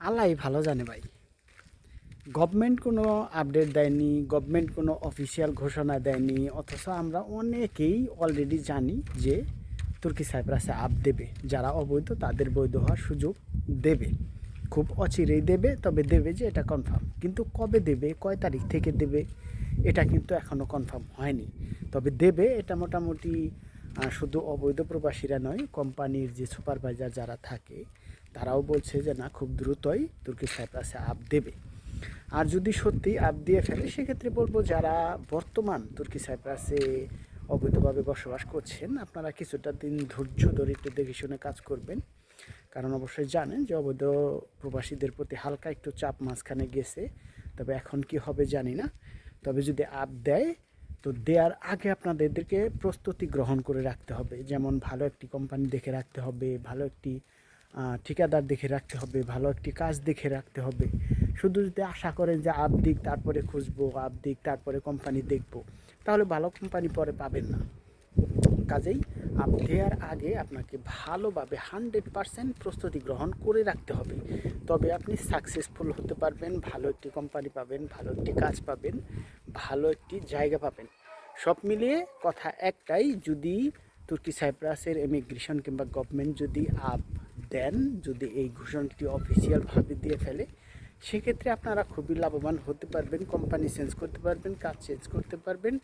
আল্লাহ ভালো জানে ভাই। গভর্নমেন্ট কোনো আপডেট দেয়নি গভর্নমেন্ট কোনো অফিসিয়াল ঘোষণা দেয়নি, অথচ আমরা অনেকেই অলরেডি জানি যে তুর্কি সাইপ্রাসে আপ দেবে। যারা অবৈধ, তাদের বৈধ হওয়ার সুযোগ দেবে। খুব অচিরেই দেবে, তবে দেবে যে এটা কনফার্ম কিন্তু কবে দেবে, কয় তারিখ থেকে দেবে, এটা কিন্তু এখনও কনফার্ম হয়নি। তবে দেবে এটা মোটামুটি শুধু অবৈধ প্রবাসীরা নয়, কোম্পানির যে সুপারভাইজার যারা থাকে তারাও বলছে যে, না, খুব দ্রুতই তুর্কি সাইপ্রাসে আপ দেবে। আর যদি সত্যি আপ দিয়ে ফেলে, সেক্ষেত্রে বলব যারা বর্তমান তুর্কি সাইপ্রাসে অবৈধভাবে বসবাস করছেন, আপনারা কিছুটা দিন ধৈর্য ধরে দেখে শুনে কাজ করবেন। কারণ অবশ্যই জানেন যে, অবৈধ প্রবাসীদের প্রতি হালকা একটু চাপ মাঝখানে গেছে। তবে এখন কি হবে জানি না। তবে যদি আপ দেয়, তো দেওয়ার আগে আপনাদেরকে প্রস্তুতি গ্রহণ করে রাখতে হবে। যেমন ভালো একটি কোম্পানি দেখে রাখতে হবে, ভালো একটি ঠিকাদার দেখে রাখতে হবে, ভালো একটি কাজ দেখে রাখতে হবে। শুধু যদি আশা করেন যে আপ দিক তারপরে খুঁজবো, আপ দিক তারপরে কোম্পানি দেখব, তাহলে ভালো কোম্পানি পরে পাবেন না। কাজেই আপ দেওয়ার আগে আপনাকে ভালোভাবে হান্ড্রেড পারসেন্ট প্রস্তুতি গ্রহণ করে রাখতে হবে। তবে আপনি সাকসেসফুল হতে পারবেন, ভালো একটি কোম্পানি পাবেন, ভালো একটি কাজ পাবেন, ভালো একটি জায়গা পাবেন। সব মিলিয়ে কথা একটাই, যদি তুর্কি সাইপ্রাসের ইমিগ্রেশন কিংবা গভর্নমেন্ট যদি আপ দেন যদি এই ঘোষণাটি অফিসিয়ালভাবে দিয়ে ফেলে, সেক্ষেত্রে আপনারা খুবই লাভবান হতে পারবেন কোম্পানি চেঞ্জ করতে পারবেন, কাজ চেঞ্জ করতে পারবেন।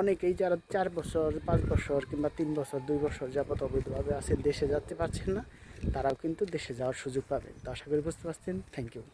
অনেকেই যারা চার বছর, পাঁচ বছর কিংবা তিন বছর, দুই বছর যাবৎ অবৈধভাবে আছেন, দেশে যেতে পারছেন না, তারাও কিন্তু দেশে যাওয়ার সুযোগ পাবেন। তো আশা করি বুঝতে পারছেন। Thank you